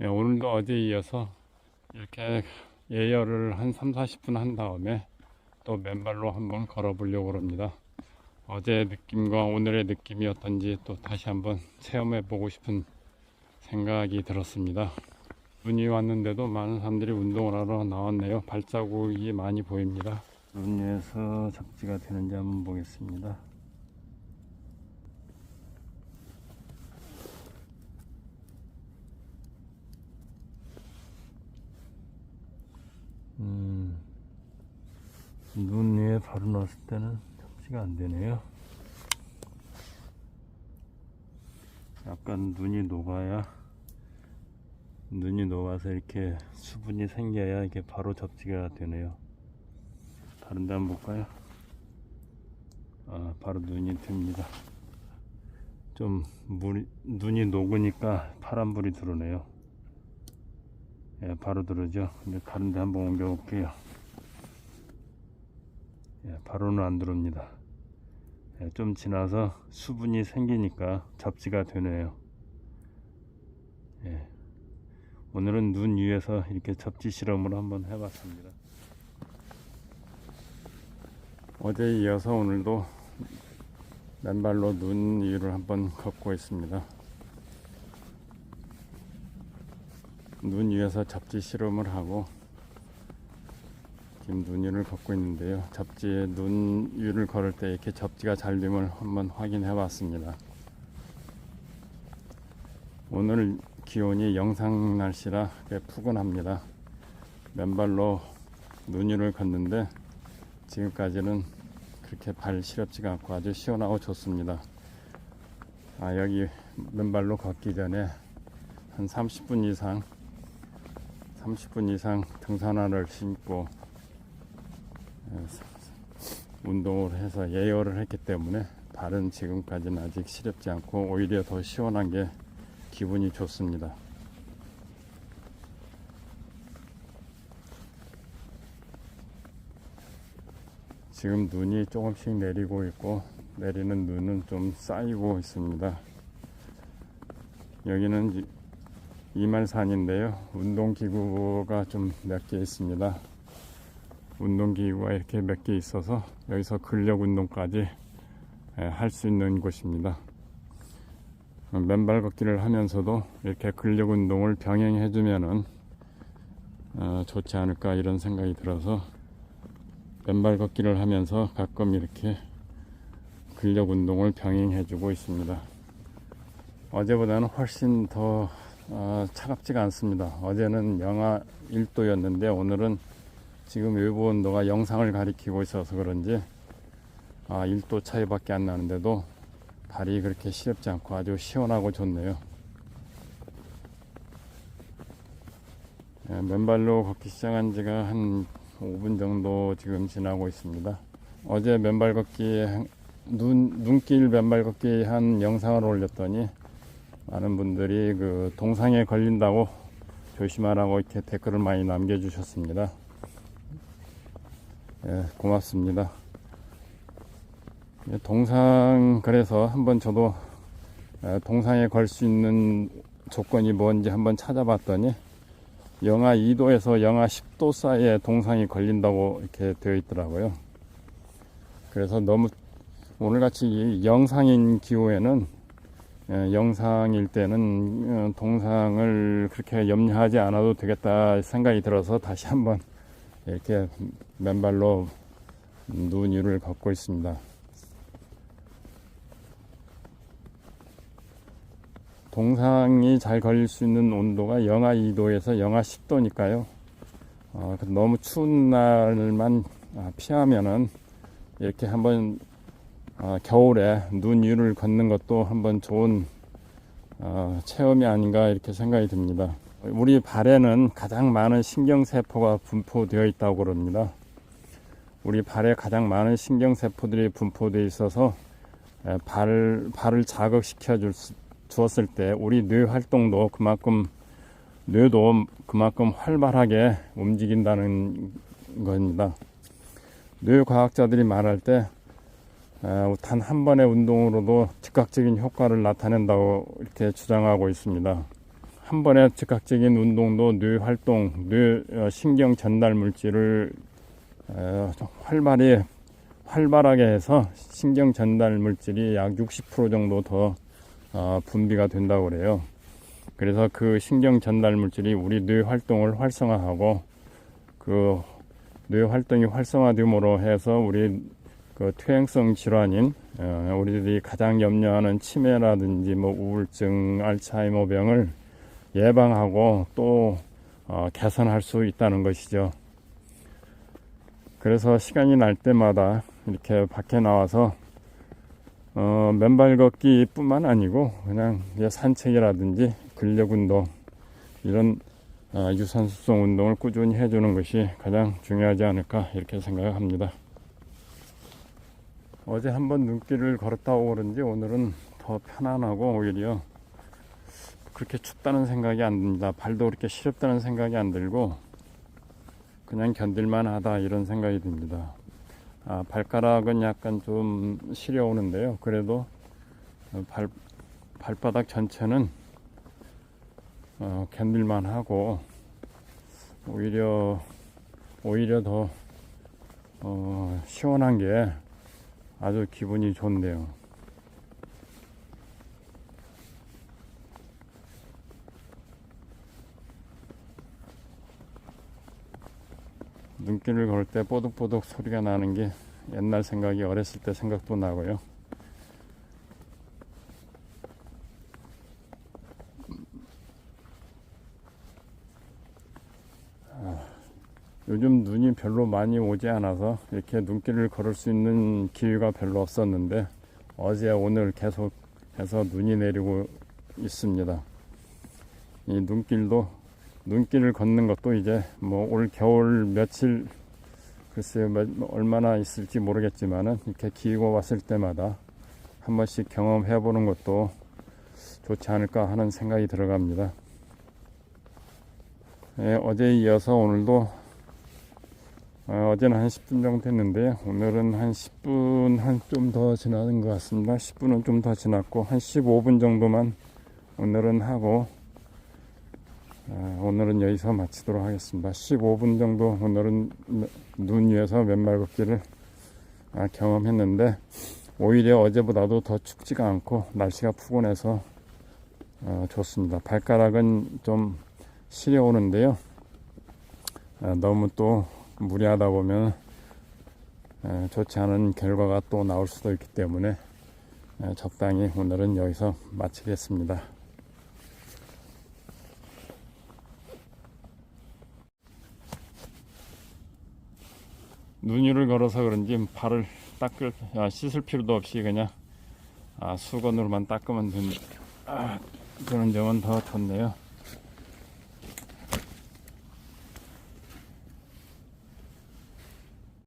예, 오늘도 어제 이어서 이렇게 예열을 한 3, 40분 한 다음에 또 맨발로 한번 걸어 보려고 합니다. 어제의 느낌과 오늘의 느낌이 어떤지 또 다시 한번 체험해 보고 싶은 생각이 들었습니다. 눈이 왔는데도 많은 사람들이 운동을 하러 나왔네요. 발자국이 많이 보입니다. 눈 위에서 적지가 되는지 한번 보겠습니다. 음, 눈 위에 바로 넣었을 때는 접지가 안 되네요. 약간 눈이 녹아야 눈이 녹아서 이렇게 수분이 생겨야 이게 바로 접지가 되네요. 다른 데 한번 볼까요? 아, 바로 눈이 듭니다. 좀 물이, 눈이 녹으니까 파란 불이 들어오네요. 예, 바로 들어오죠. 근데 다른 데 한번 옮겨 볼게요. 예, 바로는 안 들어옵니다. 예, 좀 지나서 수분이 생기니까 접지가 되네요. 예. 오늘은 눈 위에서 이렇게 접지 실험을 한번 해봤습니다. 어제 이어서 오늘도 맨발로 눈 위를 한번 걷고 있습니다. 눈 위에서 접지 실험을 하고 지금 눈 위를 걷고 있는데요. 접지에 눈 위를 걸을 때 이렇게 접지가 잘 됨을 한번 확인해 봤습니다. 오늘 기온이 영상 날씨라 꽤 푸근합니다. 맨발로 눈 위를 걷는데 지금까지는 그렇게 발 시렵지가 않고 아주 시원하고 좋습니다. 아, 여기 맨발로 걷기 전에 한 30분 이상 30분 이상 등산화를 신고 에, 운동을 해서 예열을 했기 때문에 발은 지금까지는 아직 시렵지 않고 오히려 더 시원한 게 기분이 좋습니다. 지금 눈이 조금씩 내리고 있고 내리는 눈은 좀 쌓이고 있습니다. 여기는 이- 이말산인데요. 운동기구가 좀 몇 개 있습니다. 운동기구가 이렇게 몇 개 있어서 여기서 근력 운동까지 할 수 있는 곳입니다. 어, 맨발 걷기를 하면서도 이렇게 근력 운동을 병행해 주면은 어, 좋지 않을까 이런 생각이 들어서 맨발 걷기를 하면서 가끔 이렇게 근력 운동을 병행해 주고 있습니다. 어제보다는 훨씬 더 어, 차갑지가 않습니다. 어제는 영하 1도였는데 오늘은 지금 외부 온도가 영상을 가리키고 있어서 그런지 아, 1도 차이밖에 안 나는데도 발이 그렇게 시렵지 않고 아주 시원하고 좋네요. 예, 맨발로 걷기 시작한 지가 한 5분 정도 지금 지나고 있습니다. 어제 맨발 걷기 눈 눈길 맨발 걷기 한 영상을 올렸더니 많은 분들이 그 동상에 걸린다고 조심하라고 이렇게 댓글을 많이 남겨주셨습니다. 예, 고맙습니다. 예, 동상 그래서 한번 저도 에, 동상에 걸 수 있는 조건이 뭔지 한번 찾아봤더니 영하 2도에서 영하 10도 사이에 동상이 걸린다고 이렇게 되어 있더라고요. 그래서 너무 오늘같이 이 영상인 기후에는 예, 영상일 때는 어, 동상을 그렇게 염려하지 않아도 되겠다 생각이 들어서 다시 한번 이렇게 맨발로 눈 위를 걷고 있습니다. 동상이 잘 걸릴 수 있는 온도가 영하 2도에서 영하 10도니까요. 어, 그 너무 추운 날만 아, 피하면은 이렇게 한번 어, 겨울에 눈 위를 걷는 것도 한번 좋은 어, 체험이 아닌가 이렇게 생각이 듭니다. 우리 발에는 가장 많은 신경세포가 분포되어 있다고 그럽니다. 우리 발에 가장 많은 신경세포들이 분포되어 있어서 에, 발, 발을 자극시켜 줄 수, 주었을 때 우리 뇌 활동도 그만큼 뇌도 그만큼 활발하게 움직인다는 겁니다. 뇌 과학자들이 말할 때 단 한 번의 운동으로도 즉각적인 효과를 나타낸다고 이렇게 주장하고 있습니다. 한 번에 즉각적인 운동도 뇌 활동, 뇌 어, 신경 전달 물질을 어, 활발히 활발하게 해서 신경 전달 물질이 약 60% 정도 더 어, 분비가 된다고 그래요. 그래서 그 신경 전달 물질이 우리 뇌 활동을 활성화하고 그 뇌 활동이 활성화됨으로 해서 우리 그 퇴행성 질환인 어, 우리들이 가장 염려하는 치매라든지 뭐 우울증, 알츠하이머 병을 예방하고 또 어, 개선할 수 있다는 것이죠. 그래서 시간이 날 때마다 이렇게 밖에 나와서 어, 맨발 걷기뿐만 아니고 그냥 산책이라든지 근력 운동 이런 어, 유산소성 운동을 꾸준히 해주는 것이 가장 중요하지 않을까 이렇게 생각합니다. 어제 한번 눈길을 걸었다 오고 그런지 오늘은 더 편안하고 오히려 그렇게 춥다는 생각이 안 듭니다. 발도 그렇게 시렵다는 생각이 안 들고 그냥 견딜만 하다 이런 생각이 듭니다. 아, 발가락은 약간 좀 시려오는데요. 그래도 어, 발, 발바닥 전체는 어, 견딜만 하고 오히려 오히려 더 어, 시원한 게 아주 기분이 좋네요. 눈길을 걸 때 뽀득뽀득 소리가 나는 게 옛날 생각이 어렸을 때 생각도 나고요. 요즘 눈이 별로 많이 오지 않아서 이렇게 눈길을 걸을 수 있는 기회가 별로 없었는데 어제 오늘 계속 해서 눈이 내리고 있습니다. 이 눈길도 눈길을 걷는 것도 이제 뭐 올 겨울 며칠 글쎄요 몇- 뭐 얼마나 있을지 모르겠지만은 이렇게 기고 왔을 때마다 한 번씩 경험해 보는 것도 좋지 않을까 하는 생각이 들어갑니다. 예, 어제에 이어서 오늘도 어, 어제는 한 10분 정도 됐는데요. 오늘은 한 10분 한 좀 더 지나는 것 같습니다. 10분은 좀 더 지났고 한 15분 정도만 오늘은 하고 아, 오늘은 여기서 마치도록 하겠습니다. 15분 정도 오늘은 눈 위에서 맨발 걷기를 아, 경험했는데 오히려 어제보다도 더 춥지가 않고 날씨가 푸근해서 어, 좋습니다. 발가락은 좀 시려오는데요. 아, 너무 또 무리하다 보면 에, 좋지 않은 결과가 또 나올 수도 있기 때문에 에, 적당히 오늘은 여기서 마치겠습니다. 눈 위를 걸어서 그런지 발을 닦을 아, 씻을 필요도 없이 그냥 아, 수건으로만 닦으면 된 아, 그런 점은 더 좋네요.